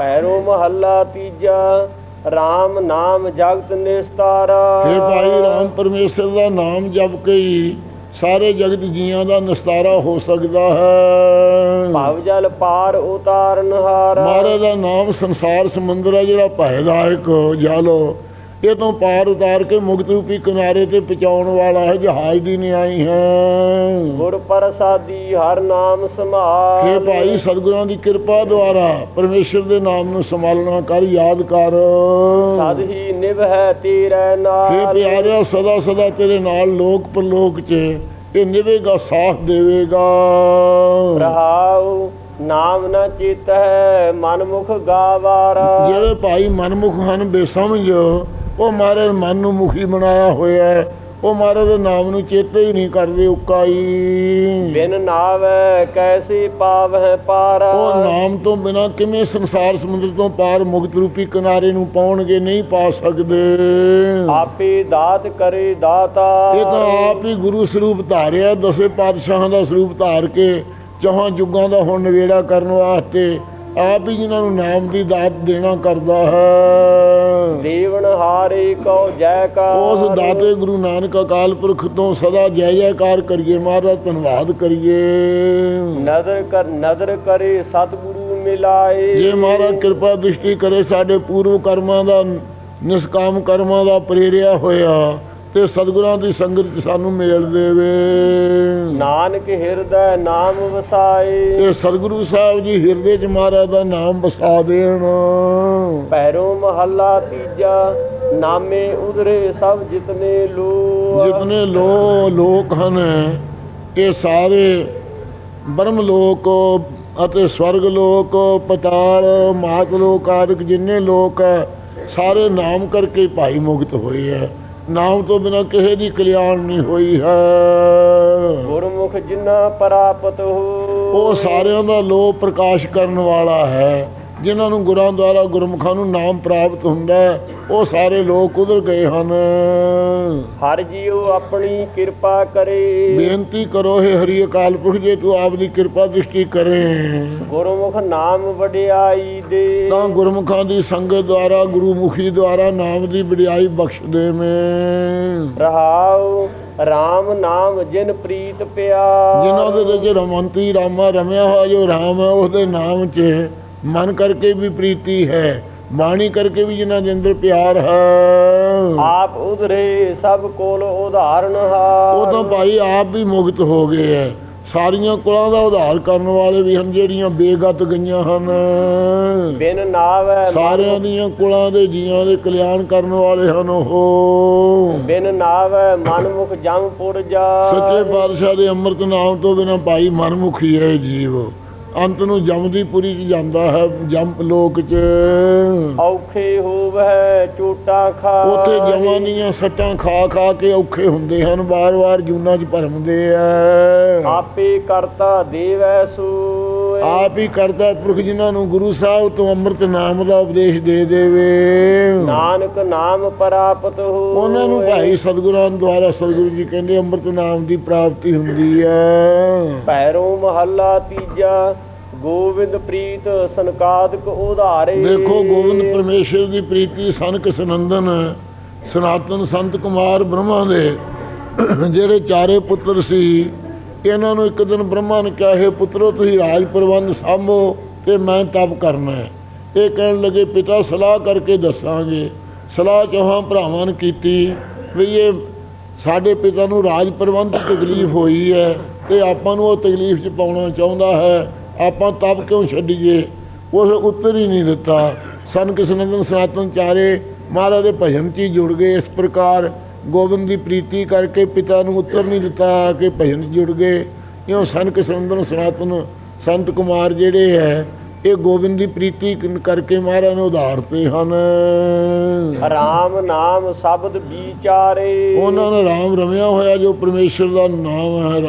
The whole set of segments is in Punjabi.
ਪੈਰੋ ਮਹੱਲਾ ਤੀਜਾ RAM ਨਾਮ ਜਗਤ ਨਿਸਤਾਰਾ। हे ਭਾਈ ਰਾਮ ਪਰਮੇਸ਼ਰ ਦਾ ਨਾਮ ਜਪ ਕੇ ਹੀ ਸਾਰੇ ਜਗਤ ਜੀਆਂ ਦਾ ਨਿਸਤਾਰਾ ਹੋ ਸਕਦਾ ਹੈ। ਭਵ ਜਲ ਪਾਰ ਉਤਾਰਨ ਹਾਰਾ। ਮਹਾਰਾਜ ਦਾ ਨਾਮ ਸੰਸਾਰ ਸਮੁੰਦਰ ਹੈ ਜਿਹੜਾ ਭੈਦਾਇਕ ਜਲ ਇਹ ਤੋਂ ਪਾਰ ਉਤਾਰ ਕੇ ਮੁਕਤ ਰੂਪੀ ਕਿਨਾਰੇ ਤੇ ਪਹੁੰਚਾਉਣ ਵਾਲਾ ਹੈ ਜਹਾਜ਼ ਦੀ ਨਿਆਈ ਹੈ। ਗੁਰ ਪ੍ਰਸਾਦੀ ਹਰ ਨਾਮ ਸੰਭਾਲ। ਭਾਈ ਸਤਿਗੁਰਾਂ ਦੀ ਕਿਰਪਾ ਦੁਆਰਾ ਪਰਮੇਸ਼ਰ ਦੇ ਨਾਮ ਨੂੰ ਸੰਭਾਲਣਾ ਕਰ ਯਾਦ ਕਰ। ਸਦ ਹੀ ਨਿਭ ਹੈ ਤੇਰੇ ਨਾਲ। ਪਿਆਰਿਆ ਸਦਾ ਸਦਾ ਤੇਰੇ ਨਾਲ ਲੋਕ ਪਰਲੋਕ 'ਚ ਇਹ ਨਿਵੇਗਾ ਸਾਥ ਦੇਵੇਗਾ। ਰਹਾਉ ਨਾਮ ਨ ਚਿਤ ਹੈ ਮਨ ਮੁਖ ਗਾਵਾਰਾ। ਜਿਹੜੇ ਭਾਈ ਮਨਮੁਖ ਹਨ ਬੇਸਮਝ ਉਹ ਮਾਰੇ ਮਨ ਨੂੰ ਮੁਖੀ ਬਣਾਇਆ ਹੋਇਆ ਹੈ। ਉਹ ਮਾਰੇ ਦੇ ਨਾਮ ਨੂੰ ਚੇਤੇ ਹੀ ਨਹੀਂ ਕਰਦੇ ਉਕਾਈ। ਬਿਨ ਨਾਵੈ ਕੈਸੀ ਪਾਵਹਿ ਪਾਰਾ। ਉਹ ਨਾਮ ਤੋਂ ਬਿਨਾ ਕਿਵੇਂ ਸੰਸਾਰ ਸਮੁੰਦਰ ਤੋਂ ਪਾਰ ਮੁਕਤ ਰੂਪੀ ਕਿਨਾਰੇ ਨੂੰ ਪਾਉਣਗੇ ਨਹੀਂ ਪਾ ਸਕਦੇ। ਆਪੇ ਦਾਤ ਕਰੇ ਦਾਤਾ। ਇਹ ਤਾਂ ਆਪ ਹੀ ਗੁਰੂ ਸਰੂਪ ਧਾਰਿਆ ਦਸੇ ਪਾਤਸ਼ਾਹਾਂ ਦਾ ਸਰੂਪ ਧਾਰ ਕੇ ਚੌਹਾਂ ਯੁੱਗਾਂ ਦਾ ਹੁਣ ਨਵੇੜਾ ਕਰਨ ਵਾਸਤੇ ਆਪ ਹੀ ਜਿਨ੍ਹਾਂ ਨੂੰ ਨਾਮ ਦੀ ਦਾਤ ਦੇਣਾ ਕਰਦਾ ਹੈ। ਦੇਵਨ ਹਾਰੇ ਕਉ ਜੈਕਾਰ। ਉਸ ਦਾਤੇ ਗੁਰੂ ਨਾਨਕ ਅਕਾਲ ਪੁਰਖ ਤੋਂ ਸਦਾ ਜੈ ਜੈਕਾਰ ਕਰੀਏ ਮਹਾਰਾਜ ਧੰਨਵਾਦ ਕਰੀਏ। ਨਦਰ ਕਰ ਨਦਰ ਕਰੇ ਸਤਿਗੁਰੂ ਮਿਲਾਏ। ਜੇ ਮਹਾਰਾਜ ਕਿਰਪਾ ਦ੍ਰਿਸ਼ਟੀ ਕਰੇ ਸਾਡੇ ਪੂਰਵ ਕਰਮਾਂ ਦਾ ਨਿਸਕਾਮ ਕਰਮਾਂ ਦਾ ਪ੍ਰੇਰਿਆ ਹੋਇਆ। ਤੇ ਸਤਿਗੁਰਾਂ ਦੀ ਸੰਗਤ ਸਾਨੂੰ ਮੇਲ ਦੇਵੇ। ਨਾਨਕ ਹਿਰਦੈ ਨਾਮ ਵਸਾਏ। ਤੇ ਸਤਿਗੁਰੂ ਸਾਹਿਬ ਜੀ ਹਿਰਦੇ 'ਚ ਮਹਾਰਾਜ ਦਾ ਨਾਮ ਵਸਾ ਦੇਣ। ਪੈਰੋਂ ਮਹੱਲਾ ਤੀਜਾ ਨਾਮੇ ਉਧਰੇ ਸਭ ਜਿਤਨੇ ਲੋ ਜਿਤਨੇ ਲੋ ਲੋਕ ਹਨ ਇਹ ਸਾਰੇ ਬ੍ਰਹਮ ਲੋਕ ਅਤੇ ਸਵਰਗ ਲੋਕ ਪਤਾਲ ਮਾਤ ਲੋਕ ਆਦਿਕ ਜਿੰਨੇ ਲੋਕ ਸਾਰੇ ਨਾਮ ਕਰਕੇ ਭਾਈ ਮੁਕਤ ਹੋਏ ਹੈ ਨਾਮ ਤੋਂ ਬਿਨਾ ਕਿਸੇ ਦੀ ਕਲਿਆਣ ਨਹੀਂ ਹੋਈ ਹੈ। ਗੁਰਮੁਖ ਜਿਨਾ ਪ੍ਰਾਪਤ ਹੋ ਉਹ ਸਾਰਿਆਂ ਦਾ ਲੋ ਪ੍ਰਕਾਸ਼ ਕਰਨ ਵਾਲਾ ਹੈ। ਜਿਨ੍ਹਾਂ ਨੂੰ ਗੁਰਾਂ ਦੁਆਰਾ ਗੁਰਮੁਖਾਂ ਨੂੰ ਨਾਮ ਪ੍ਰਾਪਤ ਹੁੰਦਾ ਉਹ ਸਾਰੇ ਲੋਕ ਉਧਰ ਗਏ ਹਨ। ਹਰ ਜੀਉ ਆਪਣੀ ਕਿਰਪਾ ਕਰੇ। ਬੇਨਤੀ ਕਰੋ ਹੈ ਹਰੀ ਅਕਾਲ ਪੁਰਖ ਜੇ ਤੂੰ ਆਪ ਦੀ ਕਿਰਪਾ ਦ੍ਰਿਸ਼ਟੀ ਕਰੇ। ਗੁਰਮੁਖ ਨਾਮ ਵਡਿਆਈ ਦੇ। ਤਾਂ ਗੁਰਮੁਖਾਂ ਦੀ ਸੰਗਤ ਦੁਆਰਾ ਗੁਰੂਮੁਖੀ ਦੁਆਰਾ ਨਾਮ ਦੀ ਵਡਿਆਈ ਬਖਸ਼ ਦੇਵੇਂ। ਰਹਾਉ RAM ਨਾਮ ਜਿਨ ਪ੍ਰੀਤ ਪਿਆ। ਜਿਨ੍ਹਾਂ ਦੇ ਵਿੱਚ ਰਮੰਤੀ ਰਾਮਾ ਰਮਿਆ ਹੋਇਆ ਜੋ ਰਾਮ ਹੈ ਉਹਦੇ ਨਾਮ 'ਚ ਮਨ ਕਰਕੇ ਵੀ ਪ੍ਰੀਤੀ ਹੈ ਬਾਣੀ ਕਰਕੇ ਵੀ ਜਿਨ੍ਹਾਂ ਦੇ ਅੰਦਰ ਪਿਆਰ ਹੈ। ਆਪ ਉਧਰੇ ਸਭ ਕੋਲ ਉਦਾਹਰਨ ਹਾਰ। ਉਹ ਤਾਂ ਭਾਈ ਆਪ ਵੀ ਮੁਕਤ ਹੋ ਗਏ ਐ ਸਾਰੀਆਂ ਕੁਲਾਂ ਦਾ ਉਧਾਰ ਕਰਨ ਵਾਲੇ ਵੀ ਹਨ ਜਿਹੜੀਆਂ ਬੇਗਤ ਗਈਆਂ ਹਨ। ਬਿਨ ਨਾਵੈ ਸਾਰਿਆਂ ਦੀਆਂ ਕੁਲਾਂ ਦੇ ਜੀਆਂ ਦੇ ਕਲਿਆਣ ਕਰਨ ਵਾਲੇ ਹਨ ਉਹ। ਬਿਨ ਨਾਵੈ ਮਨਮੁਖ ਜਮਪੁਰ ਜਾ ਸੱਚੇ ਪਾਤਸ਼ਾਹ ਦੇ ਅੰਮ੍ਰਿਤ ਨਾਮ ਤੋਂ ਬਿਨਾਂ ਭਾਈ ਮਨਮੁਖੀ ਹੈ ਜੀਵ। ਅੰਤ ਨੂੰ ਜਮਦੀ ਪੁਰੀ ਚ ਜਾਂਦਾ ਹੈ ਜੰਪ ਲੋਕ ਚ। ਔਖੇ ਹੋਵੈ ਚੋਟਾ ਖਾ ਉੱਥੇ ਜਮਾਂ ਦੀਆਂ ਸੱਟਾਂ ਖਾ ਖਾ ਕੇ ਔਖੇ ਹੁੰਦੇ ਹਨ ਵਾਰ-ਵਾਰ ਜੂਨਾਂ 'ਚ ਭਰਮਦੇ ਆ ਆਪੇ ਕਰਤਾ ਦੇਵੈ ਸੋਇ ਆਪ ਹੀ ਕਰਦਾ ਪੁਰਖ ਜਿਨ੍ਹਾਂ ਨੂੰ ਗੁਰੂ ਸਾਹਿਬ ਤੋਂ ਅੰਮ੍ਰਿਤ ਨਾਮ ਦਾ ਉਪਦੇਸ਼ ਦੇ ਦੇਵੇ। ਨਾਨਕ ਨਾਮ ਪ੍ਰਾਪਤ ਹੋ ਉਹਨਾਂ ਨੂੰ ਭਾਈ ਸਤਿਗੁਰਾਂ ਦੁਆਰਾ ਸਤਿਗੁਰੂ ਜੀ ਕਹਿੰਦੇ ਅੰਮ੍ਰਿਤ ਨਾਮ ਦੀ ਪ੍ਰਾਪਤੀ ਹੁੰਦੀ ਹੈ। ਪੈਰੋਂ ਮਹੱਲਾ ਤੀਜਾ ਗੋਵਿੰਦ ਪ੍ਰੀਤ ਸੰਕਾਦਿਕ ਉਧਾਰੇ। ਦੇਖੋ ਗੋਬਿੰਦ ਪਰਮੇਸ਼ਰ ਦੀ ਪ੍ਰੀਤੀ ਸਨਕ ਸਨੰਦਨ ਸਨਾਤਨ ਸੰਤ ਕੁਮਾਰ ਬ੍ਰਹਮਾ ਦੇ ਜਿਹੜੇ ਚਾਰੇ ਪੁੱਤਰ ਸੀ ਇਹਨਾਂ ਨੂੰ ਇੱਕ ਦਿਨ ਬ੍ਰਹਮਾ ਨੇ ਕਿਹਾ, ਹੈ ਪੁੱਤਰੋ, ਤੁਸੀਂ ਰਾਜ ਪ੍ਰਬੰਧ ਸੰਭੋ ਤੇ ਮੈਂ ਤਪ ਕਰਨਾ ਹੈ। ਇਹ ਕਹਿਣ ਲੱਗੇ, ਪਿਤਾ, ਸਲਾਹ ਕਰਕੇ ਦੱਸਾਂਗੇ। ਸਲਾਹ ਚੌਹਾਂ ਭਰਾਵਾਂ ਨੇ ਕੀਤੀ ਵੀ ਇਹ ਸਾਡੇ ਪਿਤਾ ਨੂੰ ਰਾਜ ਪ੍ਰਬੰਧ 'ਚ ਤਕਲੀਫ ਹੋਈ ਹੈ ਤੇ ਆਪਾਂ ਨੂੰ ਉਹ ਤਕਲੀਫ 'ਚ ਪਾਉਣਾ ਚਾਹੁੰਦਾ ਹੈ। ਆਪਾਂ ਤਪ ਕਿਉਂ ਛੱਡੀਏ? ਉਸ ਉੱਤਰ ਹੀ ਨਹੀਂ ਦਿੱਤਾ। ਸਨ ਕਿਸਨੰਦਨ ਸਨਾਤਨ ਚਾਰੇ ਮਹਾਰਾਜ ਦੇ ਭਜਨ 'ਚ ਹੀ ਜੁੜ ਗਏ। ਇਸ ਪ੍ਰਕਾਰ ਗੋਬਿੰਦ ਦੀ ਪ੍ਰੀਤੀ ਕਰਕੇ ਪਿਤਾ ਨੂੰ ਉੱਤਰ ਨਹੀਂ ਦਿੱਤਾ ਕਿ ਭਜਨ ਜੁੜ ਗਏ। ਇਉਂ ਸਨ ਕਿਸਨੰਦਨ ਸਨਾਤਨ ਸੰਤ ਕੁਮਾਰ ਜਿਹੜੇ ਹੈ ਇਹ ਗੋਬਿੰਦ ਦੀ ਪ੍ਰੀਤੀ ਕਰਕੇ ਮਹਾਰਾਜ ਨੇ ਉਧਾਰਤੇ ਹਨ। ਰਾਮ ਨਾਮ ਸ਼ਬਦ ਵਿਚਾਰੇ। ਉਹਨਾਂ ਨੇ ਰਾਮ ਰਮਿਆ ਹੋਇਆ ਜੋ ਪਰਮੇਸ਼ਰ ਦਾ ਨਾਮ ਹੈ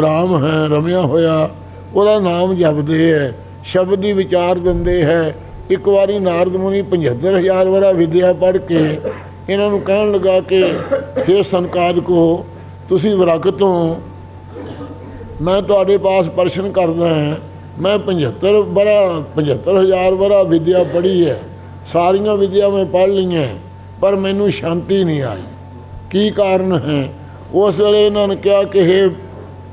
ਰਾਮ ਹੈ ਰਮਿਆ ਹੋਇਆ ਉਹਦਾ ਨਾਮ ਜਪਦੇ ਹੈ ਸ਼ਬਦ ਦੀ ਵਿਚਾਰ ਦਿੰਦੇ ਹੈ। ਇੱਕ ਵਾਰੀ ਨਾਰਦ ਮੁਨੀ 75000 ਵਾਰਾ ਵਿਦਿਆ ਪੜ੍ਹ ਕੇ ਇਹਨਾਂ ਨੂੰ ਕਹਿਣ ਲੱਗਾ ਕਿ हे ਸੰਕਾਦਕੋ ਤੁਸੀਂ ਵਿਰਕ ਹੋ। ਮੈਂ ਤੁਹਾਡੇ ਪਾਸ ਪ੍ਰਸ਼ਨ ਕਰਦਾ ਹਾਂ। ਮੈਂ 75 ਬਰਾ 75000 ਬਰਾ ਵਿਦਿਆ ਪੜ੍ਹੀ ਹੈ। ਸਾਰੀਆਂ ਵਿਦਿਆ ਮੈਂ ਪੜ੍ਹ ਲਈਆਂ, ਪਰ ਮੈਨੂੰ ਸ਼ਾਂਤੀ ਨਹੀਂ ਆਈ। ਕੀ ਕਾਰਨ ਹੈ? ਉਸ ਵੇਲੇ ਇਹਨਾਂ ਨੇ ਕਿਹਾ ਕਿ ਇਹ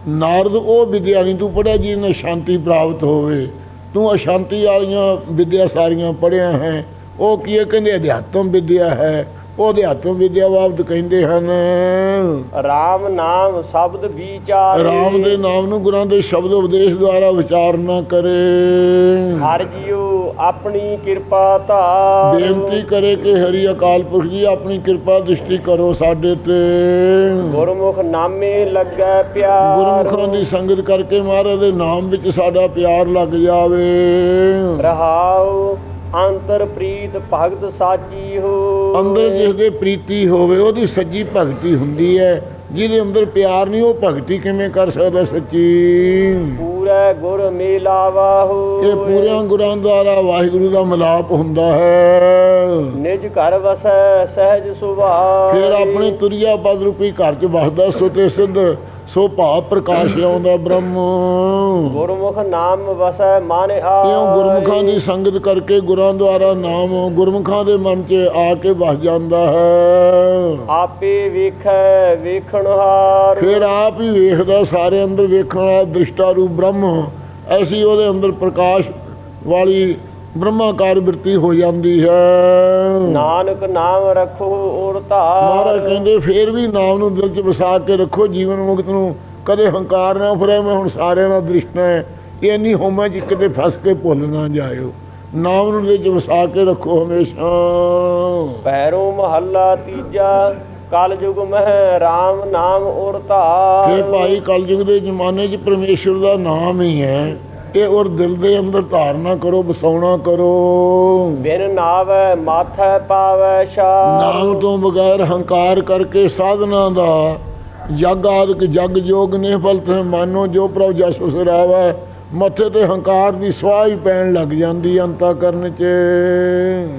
ਨਾਰਦ, ਉਹ ਵਿਦਿਆ ਨਹੀਂ ਤੂੰ ਪੜ੍ਹਿਆ ਜਿਹਦੇ ਨਾਲ ਸ਼ਾਂਤੀ ਪ੍ਰਾਪਤ ਹੋਵੇ। ਤੂੰ ਅਸ਼ਾਂਤੀ ਵਾਲੀਆਂ ਵਿਦਿਆ ਸਾਰੀਆਂ ਪੜ੍ਹਿਆ ਹੈ। ਉਹ ਕੀ ਹੈ? ਕਹਿੰਦੇ ਅਧਿਆਤਮ ਵਿਦਿਆ ਹੈ। ਉਹ ਅਧਿਆਤਮ ਵਿਦਿਆ ਬਾਬਤ ਕਹਿੰਦੇ ਹਨ। RAM ਨਾਮ ਸ਼ਬਦ ਵਿਚਾਰ। ਰਾਮ ਦੇ ਨਾਮ ਨੂੰ ਗੁਰਾਂ ਦੇ ਸ਼ਬਦ ਉਪਦੇਸ਼ ਦੁਆਰਾ ਵਿਚਾਰ ਨਾ ਕਰੇ। ਹਰ ਜੀਉ ਆਪਣੀ ਕਿਰਪਾ ਧਾਰ। ਬੇਨਤੀ ਕਰੇ ਕਿ ਹਰੀ ਅਕਾਲ ਪੁਰਖ ਜੀ ਆਪਣੀ ਕਿਰਪਾ ਦ੍ਰਿਸ਼ਟੀ ਕਰੋ ਸਾਡੇ ਤੇ। ਗੁਰਮੁਖ ਨਾਮੇ ਲੱਗੈ ਪਿਆਰ। ਗੁਰਮੁਖਾਂ ਦੀ ਸੰਗਤ ਕਰਕੇ ਮਹਾਰਾਜ ਦੇ ਨਾਮ ਵਿੱਚ ਸਾਡਾ ਪਿਆਰ ਲੱਗ ਜਾਵੇ। ਰਹਾਉ ਅੰਤਰ ਪ੍ਰੀਤ ਭਗਤ ਸਾਚੀ ਹੋ। ਅੰਦਰ ਜਿਸ ਦੇ ਪ੍ਰੀਤੀ ਹੋਵੇ ਉਹਦੀ ਸੱਜੀ ਭਗਤੀ ਹੁੰਦੀ ਹੈ। ਜਿਹਦੇ ਅੰਦਰ ਪਿਆਰ ਨਹੀਂ ਉਹ ਭਗਤੀ ਕਿਵੇਂ ਕਰ ਸਕਦਾ ਸੱਚੀ? ਪੂਰੇ ਗੁਰ ਮੇਲਾਵਾ ਹੋ ਇਹ ਪੂਰਿਆਂ ਗੁਰਾਂ ਦੁਆਰਾ ਵਾਹਿਗੁਰੂ ਦਾ ਮਿਲਾਪ ਹੁੰਦਾ ਹੈ। ਨਿਜ ਘਰ ਵਸੈ ਸਹਿਜ ਸੁਭਾਅ। ਫਿਰ ਆਪਣੇ ਤੁਰਿਆ ਪਦ ਰੂਪੀ ਘਰ ਚ ਵਸਦਾ ਸੋ ਤੇ ਸਿੱਧ। ਸੋ ਭਾਵ ਪ੍ਰਕਾਸ਼ ਆਉਂਦਾ ਬ੍ਰਹਮ। ਗੁਰਮੁਖ ਨਾਮ ਵਸੈ ਮਨ ਆ ਇਉਂ ਗੁਰਮੁਖਾਂ ਦੀ ਸੰਗਤ ਕਰਕੇ ਗੁਰਾਂ ਦੁਆਰਾ ਨਾਮ ਗੁਰਮੁਖਾਂ ਦੇ ਮਨ 'ਚ ਆ ਕੇ ਵਸ ਜਾਂਦਾ ਹੈ। ਆਪੇ ਵੇਖੈ ਵੇਖਣਹਾਰ। ਫਿਰ ਆਪ ਹੀ ਵੇਖਦਾ ਸਾਰੇ ਅੰਦਰ ਵੇਖਣ ਵਾਲਾ ਦ੍ਰਿਸ਼ਟਾ ਰੂਪ ਬ੍ਰਹਮ। ਐਸੀ ਉਹਦੇ ਅੰਦਰ ਪ੍ਰਕਾਸ਼ ਵਾਲੀ ਬ੍ਰਹਮਾਕਾਰ ਬਿਰਤੀ ਹੋ ਜਾਂਦੀ ਹੈ। ਨਾਨਕ ਨਾਮ ਰਖੋ ਔਰ ਮਹਾਰਾਜ ਧਾਰ ਕਹਿੰਦੇ ਫੇਰ ਵੀ ਨਾਮ ਨੂੰ ਦਿਲ 'ਚ ਵਸਾ ਕੇ ਰੱਖੋ ਜੀਵਨ ਮੁਕਤ ਨੂੰ ਕਦੇ ਹੰਕਾਰ ਨਾ ਫਰੇ ਮੈਂ ਹੁਣ ਸਾਰਿਆਂ ਦਾ ਦ੍ਰਿਸ਼ਟਾ ਹੈ। ਇਹ ਨਹੀਂ ਹੋਮਾ ਕਿਤੇ ਫਸ ਕੇ ਭੁੱਲ ਨਾ ਜਾਇਓ। ਨਾਮ ਨੂੰ ਦਿਲ 'ਚ ਵਸਾ ਕੇ ਰੱਖੋ ਹਮੇਸ਼ਾ। ਪੈਰੋਂ ਮਹੱਲਾ ਤੀਜਾ ਕਲ ਯੁਗ ਮਹਿ RAM ਨਾਮ ਔਰ ਧਾਰ ਇਹ ਭਾਈ ਕਲਯੁਗ ਦੇ ਜ਼ਮਾਨੇ 'ਚ ਪਰਮੇਸ਼ਵਰ ਦਾ ਨਾਮ ਹੀ ਹੈ। ਇਹ ਔਰ ਦਿਲ ਦੇ ਅੰਦਰ ਧਾਰਨਾ ਕਰੋ ਵਸਾਉਣਾ ਕਰੋ। ਬਿਨ ਨਾਵੈ ਮਾਥੈ ਪਾਵੈ ਸ਼ਾਰ ਨਾਮ ਤੋਂ ਬਗੈਰ ਹੰਕਾਰ ਕਰਕੇ ਸਾਧਨਾ ਦਾ ਜਗ ਆਦਿਕ ਜਗ ਜੋਗ ਨੇ ਫਲਤ ਮਾਨੋ ਜੋ ਪ੍ਰਭ ਜਸ ਸਰਾਵਾ ਮੱਥੇ ਤੇ ਹੰਕਾਰ ਦੀ ਸਵਾਹ ਹੀ ਪੈਣ ਲੱਗ ਜਾਂਦੀ ਅੰਤਾ ਕਰਨ ਚ।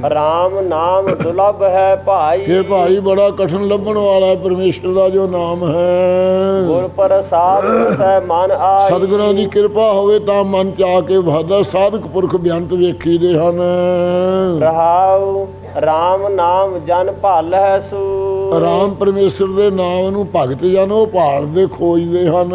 RAM ਨਾਮ ਦੁਲਭ ਹੈ ਭਾਈ। ਇਹ ਭਾਈ ਬੜਾ ਕਠਨ ਲੱਭਣ ਵਾਲਾ ਹੈ ਪਰਮੇਸ਼ਰ ਦਾ ਜੋ ਨਾਮ ਹੈ। ਗੁਰ ਪ੍ਰਸਾਦ ਸੈ ਮਨ ਆਈ। ਸਤਿਗੁਰਾਂ ਦੀ ਕਿਰਪਾ ਹੋਵੇ ਤਾਂ ਮਨ ਚ ਆ ਕੇ ਵਹਦਾ ਸਾਧਕ ਪੁਰਖ ਬਿਆੰਤ ਵੇਖੀਦੇ ਹਨ। ਰਹਾਉ RAM ਨਾਮ ਜਨ ਭਾਲੈ ਸੂ। ਰਾਮ ਪਰਮੇਸ਼ਰ ਦੇ ਨਾਮ ਨੂੰ ਭਗਤ ਜਨ ਉਹ ਭਾਲਦੇ ਖੋਜਦੇ ਹਨ।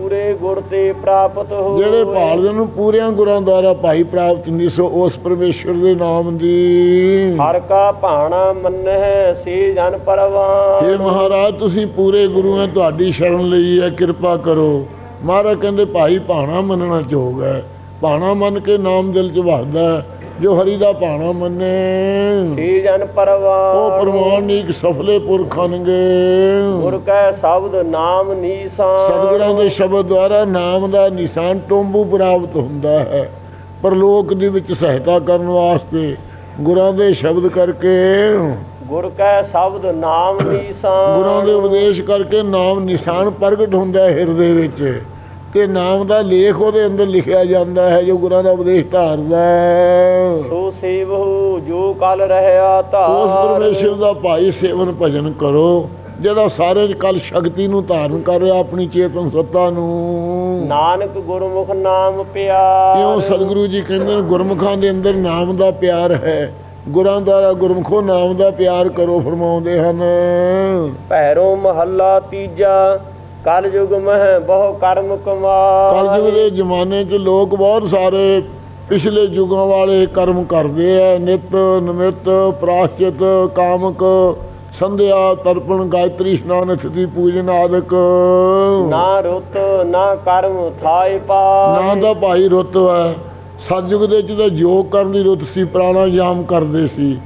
ਪੂਰੇ ਗੁਰ ਤੇ ਪ੍ਰਾਪਤ ਹੋ ਜਿਹੜੇ ਭਾਲਦੇ ਨੂੰ ਪੂਰਿਆਂ ਗੁਰਾਂ ਦੁਆਰਾ ਭਾਈ ਪ੍ਰਾਪਤ ਨਹੀਂ ਸੋ ਉਸ ਪਰਮੇਸ਼ਰ ਦੇ ਨਾਮ ਦੀ। ਹਰ ਕਾ ਭਾਣਾ ਮੰਨਹਿ ਸੇ ਜਨ ਪਰਵਾਨ ਇਹ ਮਹਾਰਾਜ ਤੁਸੀਂ ਪੂਰੇ ਗੁਰੂ ਹੈ ਤੁਹਾਡੀ ਸ਼ਰਨ ਲਈ ਹੈ ਕਿਰਪਾ ਕਰੋ। ਮਹਾਰਾਜ ਕਹਿੰਦੇ ਭਾਈ ਭਾਣਾ ਮੰਨਣਾ ਚੋਗ ਹੈ। ਭਾਣਾ ਮੰਨ ਕੇ ਨਾਮ ਦਿਲ ਚ ਵਸਦਾ ਹੈ। ਜੋ ਹਰੀ ਦਾ ਭਾਣਾ ਮੰਨੇ। ਸੇ ਜਨ ਪਰਵਾਨ ਉਹ ਪ੍ਰਮਾਣ ਨੀਕ ਸਫਲੇ ਪੁਰਖਣਗੇ ਗੁਰ ਕੈ ਸ਼ਬਦ ਨਾਮ ਨੀਸਾਨ। ਸਤਿਗੁਰਾਂ ਦੇ ਸ਼ਬਦ ਦੁਆਰਾ ਨਾਮ ਦਾ ਨਿਸ਼ਾਨ ਟੋਂਬੂ ਪ੍ਰਾਪਤ ਹੁੰਦਾ ਹੈ। ਪਰਲੋਕ ਦੇ ਵਿੱਚ ਸਹਾਇਤਾ ਕਰਨ ਵਾਸਤੇ ਗੁਰਾਂ ਦੇ ਸ਼ਬਦ ਕਰਕੇ। ਗੁਰ ਕੈ ਸ਼ਬਦ ਨਾਮ ਨੀਸਾਨ। ਗੁਰਾਂ ਦੇ ਉਪਦੇਸ਼ ਕਰਕੇ ਨਾਮ ਨਿਸ਼ਾਨ ਪ੍ਰਗਟ ਹੁੰਦਾ ਹੈ ਹਿਰਦੇ ਵਿੱਚ। ਤੇ ਨਾਮ ਦਾ ਲੇਖ ਉਹਦੇ ਅੰਦਰ ਲਿਖਿਆ ਜਾਂਦਾ ਹੈ ਜੋ ਗੁਰਾਂ ਦਾ ਉਪਦੇਸ਼ ਧਾਰਦਾ ਹੈ। ਸੋ ਸੇਵਹੁ ਜੋ ਕਲ ਰਹਿਆ ਧਾਰ। ਉਸ ਪਰਮੇਸ਼ਰ ਦਾ ਭਾਈ ਸੇਵਨ ਭਜਨ ਕਰੋ ਜਿਹੜਾ ਸਾਰੇ ਕਲ ਸ਼ਕਤੀ ਨੂੰ ਧਾਰਨ ਕਰ ਰਿਹਾ ਆਪਣੀ ਚੇਤਨ ਸੱਤਾ ਨੂੰ। ਨਾਨਕ ਗੁਰਮੁਖ ਨਾਮ ਪਿਆਰ। ਕਿਉਂ ਸਤਿਗੁਰੂ ਜੀ ਕਹਿੰਦੇ ਨੇ ਗੁਰਮੁਖਾਂ ਦੇ ਅੰਦਰ ਨਾਮ ਦਾ ਪਿਆਰ ਹੈ ਗੁਰਾਂ ਦੁਆਰਾ ਗੁਰਮੁਖੋ ਨਾਮ ਦਾ ਪਿਆਰ ਕਰੋ ਫਰਮਾਉਂਦੇ ਹਨ। ਭੈਰੋ ਮਹੱਲਾ ਤੀਜਾ ਕਲ ਯੁਗ ਮਹਿ ਬਹੁ ਕਰਮ ਕਮਾਏ ਕਲਯੁਗ ਦੇ ਜ਼ਮਾਨੇ 'ਚ ਲੋਕ ਬਹੁਤ ਸਾਰੇ ਪਿਛਲੇ ਯੁਗਾਂ ਵਾਲੇ ਕਰਮ ਕਰਦੇ ਆ। ਨਿਤ ਨਿਮਿਤ ਪ੍ਰਾਸ਼ਚਿਤ ਕਾਮਕ ਸੰਧਿਆ ਤਰਪਣ ਗਾਇਤਰੀ ਇਸ਼ਨਾਨ ਸਤੀ ਪੂਜਨ ਆਦਿਕ। ਨਾ ਰੁੱਤ ਨਾ ਕਰਮ ਥਾਇ ਨਾ ਪਾ ਦਾ ਭਾਈ ਰੁੱਤ ਹੈ। ਸਤਯੁਗ ਦੇ ਚ ਤਾਂ ਯੋਗ ਕਰਨ ਦੀ ਰੁੱਤ ਸੀ ਪ੍ਰਾਣਾਯਾਮ ਕਰਦੇ ਸੀ।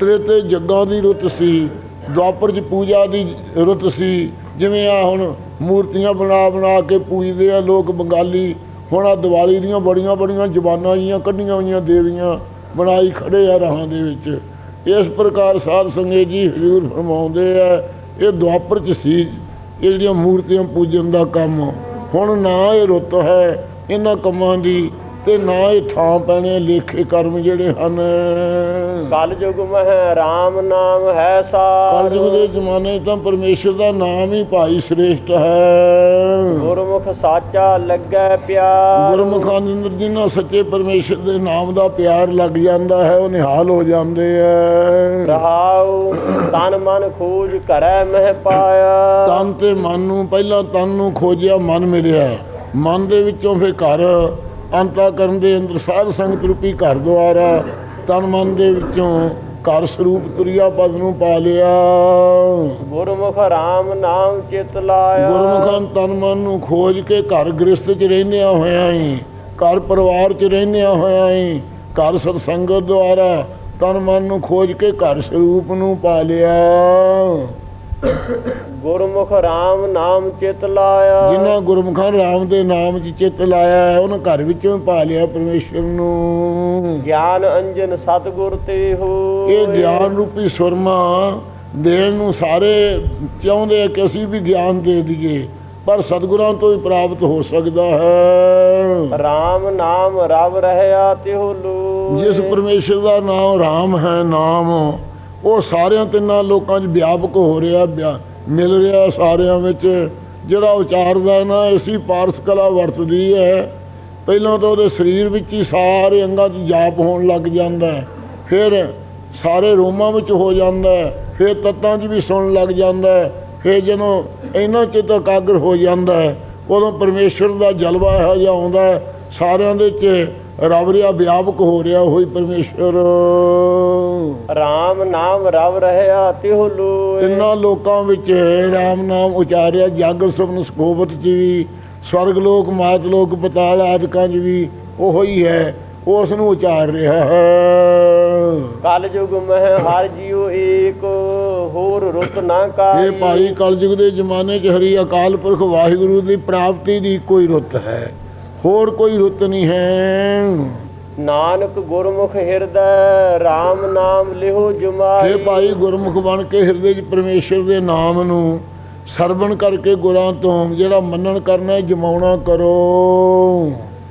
ਤ੍ਰੇਤੇ ਜੱਗਾਂ ਦੀ ਰੁੱਤ ਸੀ ਦੁਆਪਰ ਚ ਪੂਜਾ ਦੀ ਰੁੱਤ ਸੀ ਜਿਵੇਂ ਆ ਹੁਣ ਮੂਰਤੀਆਂ ਬਣਾ ਬਣਾ ਕੇ ਪੂਜਦੇ ਆ ਲੋਕ ਬੰਗਾਲੀ, ਹੁਣ ਆ ਦੀਵਾਲੀ ਦੀਆਂ ਬੜੀਆਂ ਬੜੀਆਂ ਜ਼ਬਾਨਾਂ ਜੀਆਂ ਕੱਢੀਆਂ ਹੋਈਆਂ ਦੇਵੀਆਂ ਬਣਾਈ ਖੜੇ ਆ ਰਾਹਾਂ ਦੇ ਵਿੱਚ। ਇਸ ਪ੍ਰਕਾਰ ਸਾਧ ਸੰਗਤ ਜੀ ਹਜ਼ੂਰ ਫਰਮਾਉਂਦੇ ਆ, ਇਹ ਦੁਆਪਰ ਚ ਸੀ, ਇਹ ਜਿਹੜੀਆਂ ਮੂਰਤੀਆਂ ਪੂਜਣ ਦਾ ਕੰਮ। ਹੁਣ ਨਾ ਇਹ ਰੁੱਤ ਹੈ ਇਹਨਾਂ ਕੰਮਾਂ ਦੀ ਤੇ ਨਾ ਇਹ ਥਾਂ ਪੈਣੇ ਲੇਖੇ ਕਰਮ ਜਿਹੜੇ ਹਨ। ਕਲ ਯੁਗ ਮਹਿ RAM ਨਾਮ ਹੈ ਸਾਰ। ਕਲਯੁਗ ਦੇ ਜ਼ਮਾਨੇ ਤਾਂ ਪਰਮੇਸ਼ਰ ਦਾ ਨਾਮ ਹੀ ਭਾਈ ਸ੍ਰੇਸ਼ਟ ਹੈ। ਗੁਰਮੁਖ ਸਾਚਾ ਲੱਗੈ ਪਿਆਰ। ਗੁਰਮੁਖਾਂ ਦੇ ਅੰਦਰ ਜਿਨ੍ਹਾਂ ਸੱਚੇ ਪਰਮੇਸ਼ਰ ਦੇ ਨਾਮ ਦਾ ਪਿਆਰ ਲੱਗ ਜਾਂਦਾ ਹੈ ਉਹ ਨਿਹਾਲ ਹੋ ਜਾਂਦੇ ਐ। ਰਹਾਉ ਤਨ ਮਨ ਖੋਜ ਕਰੈ ਮਹਿ ਪਾਇਆ। ਤਨ ਤੇ ਮਨ ਨੂੰ ਪਹਿਲਾਂ ਤਨ ਨੂੰ ਖੋਜਿਆ ਮਨ ਮਿਲਿਆ। ਮਨ ਦੇ ਵਿੱਚੋਂ ਫਿਰ ਘਰ ਅੰਤਾ ਕਰਨ ਦੇ ਅੰਦਰ ਸਾਧ ਸੰਗਤ ਰੂਪੀ ਘਰ ਦੁਆਰਾ ਤਨ ਮਨ ਦੇ ਵਿੱਚੋਂ ਘਰ ਸਰੂਪ ਤੁਰਿਆ ਪਦ ਨੂੰ ਪਾ ਲਿਆ। ਗੁਰਮੁਖ RAM ਨਾਮ ਚਿਤ ਲਾਇਆ। ਗੁਰਮੁਖਾਂ ਤਨ ਮਨ ਨੂੰ ਖੋਜ ਕੇ ਘਰ ਗ੍ਰਸਥ ਚ ਰਹਿੰਦਿਆਂ ਹੋਇਆਂ ਹੀ ਘਰ ਪਰਿਵਾਰ ਚ ਰਹਿੰਦਿਆਂ ਹੋਇਆਂ ਹੀ ਘਰ ਸਤਸੰਗਤ ਦੁਆਰਾ ਤਨ ਮਨ ਨੂੰ ਖੋਜ ਕੇ ਘਰ ਸਰੂਪ ਨੂੰ ਪਾ ਲਿਆ। ਗੁਰਮੁਖ RAM ਨਾਮ ਚਿਤ ਲਾਇਆ। ਜਿਨ੍ਹਾਂ ਗੁਰਮੁਖਾਂ ਰਾਮ ਦੇ ਨਾਮ 'ਚ ਚਿੱਤ ਲਾਇਆ ਹੈ ਉਹਨਾਂ ਘਰ ਵਿੱਚੋਂ ਪਾ ਲਿਆ ਪਰਮੇਸ਼ਰ ਨੂੰ। ਗਿਆਨ ਅੰਜਨ ਸਤਗੁਰ ਤੇ ਹੋ। ਇਹ ਗਿਆਨ ਰੂਪੀ ਸੁਰਮਾ ਦੇਣ ਨੂੰ ਸਾਰੇ ਚਾਹੁੰਦੇ ਕਿ ਅਸੀਂ ਵੀ ਗਿਆਨ ਦੇ ਦਈਏ ਪਰ ਸਤਿਗੁਰਾਂ ਤੋਂ ਹੀ ਪ੍ਰਾਪਤ ਹੋ ਸਕਦਾ ਹੈ। RAM ਨਾਮ ਰਵ ਰਹਿਆ ਤਿਹੁ ਲੂ। ਜਿਸ ਪਰਮੇਸ਼ਰ ਦਾ ਨਾਮ ਰਾਮ ਹੈ ਨਾਮ ਉਹ ਸਾਰਿਆਂ ਤਿੰਨਾਂ ਲੋਕਾਂ 'ਚ ਵਿਆਪਕ ਹੋ ਰਿਹਾ ਮਿਲ ਰਿਹਾ ਸਾਰਿਆਂ ਵਿੱਚ। ਜਿਹੜਾ ਉਚਾਰਦਾ ਨਾ ਇਸੀ ਪਾਰਸ ਕਲਾ ਵਰਤਦੀ ਹੈ। ਪਹਿਲਾਂ ਤਾਂ ਉਹਦੇ ਸਰੀਰ ਵਿੱਚ ਹੀ ਸਾਰੇ ਅੰਗਾਂ 'ਚ ਜਾਪ ਹੋਣ ਲੱਗ ਜਾਂਦਾ ਫਿਰ ਸਾਰੇ ਰੋਮਾਂ ਵਿੱਚ ਹੋ ਜਾਂਦਾ ਫਿਰ ਤੱਤਾਂ 'ਚ ਵੀ ਸੁਣਨ ਲੱਗ ਜਾਂਦਾ ਫਿਰ ਜਦੋਂ ਇਹਨਾਂ 'ਚ ਤਾਂ ਇਕਾਗਰ ਹੋ ਜਾਂਦਾ ਉਦੋਂ ਪਰਮੇਸ਼ਰ ਦਾ ਜਲਵਾ ਇਹੋ ਜਿਹਾ ਆਉਂਦਾ ਸਾਰਿਆਂ ਦੇ 'ਚ ਰਿਆ ਵਿਆਪਕ ਹੋ ਰਿਹਾ ਹੋਈ ਪਰਮੇਸ਼ਰ। RAM ਨਾਮ ਰਵ ਰਹਿਆ ਤਿਹੁ ਲੂ ਤਿੰਨਾਂ ਲੋਕਾਂ ਵਿੱਚ ਰਾਮ ਨਾਮ ਉਚਾਰਿਆ ਜਾਗਰ ਸੁਪਨ ਸਕੋਬਤ ਚ ਵੀ ਸਵਰਗ ਲੋਕ ਮਾਤ ਲੋਕ ਪਤਾਲ ਆਦਿਕਾਂ ਚ ਵੀ ਉਹੋ ਹੀ ਹੈ ਉਸ ਨੂੰ ਉਚਾਰ ਰਿਹਾ ਹੈ। ਕਲ ਯੁਗ ਮਹਿ ਹਰ ਜੀਉ ਏਕ ਹੋਰ ਰੁਤ ਨਾ ਕਾਈ ਇਹ ਭਾਈ ਕਲਯੁਗ ਦੇ ਜ਼ਮਾਨੇ 'ਚ ਹਰੀ ਅਕਾਲ ਪੁਰਖ ਵਾਹਿਗੁਰੂ ਦੀ ਪ੍ਰਾਪਤੀ ਦੀ ਕੋਈ ਰੁੱਤ ਹੈ। ਹੋਰ ਕੋਈ ਰੁੱਤ ਨਹੀਂ ਹੈ। ਨਾਨਕ ਗੁਰਮੁਖ ਹਿਰਦੈ RAM ਨਾਮ ਲਿਹੁ ਜੁਮਾਈ। ਇਹ ਭਾਈ ਗੁਰਮੁਖ ਬਣ ਕੇ ਹਿਰਦੇ 'ਚ ਪਰਮੇਸ਼ਰ ਦੇ ਨਾਮ ਨੂੰ ਸਰਵਣ ਕਰਕੇ ਗੁਰਾਂ ਤੋਂ ਜਿਹੜਾ ਮੰਨਣ ਕਰਨਾ ਜਮਾਉਣਾ ਕਰੋ।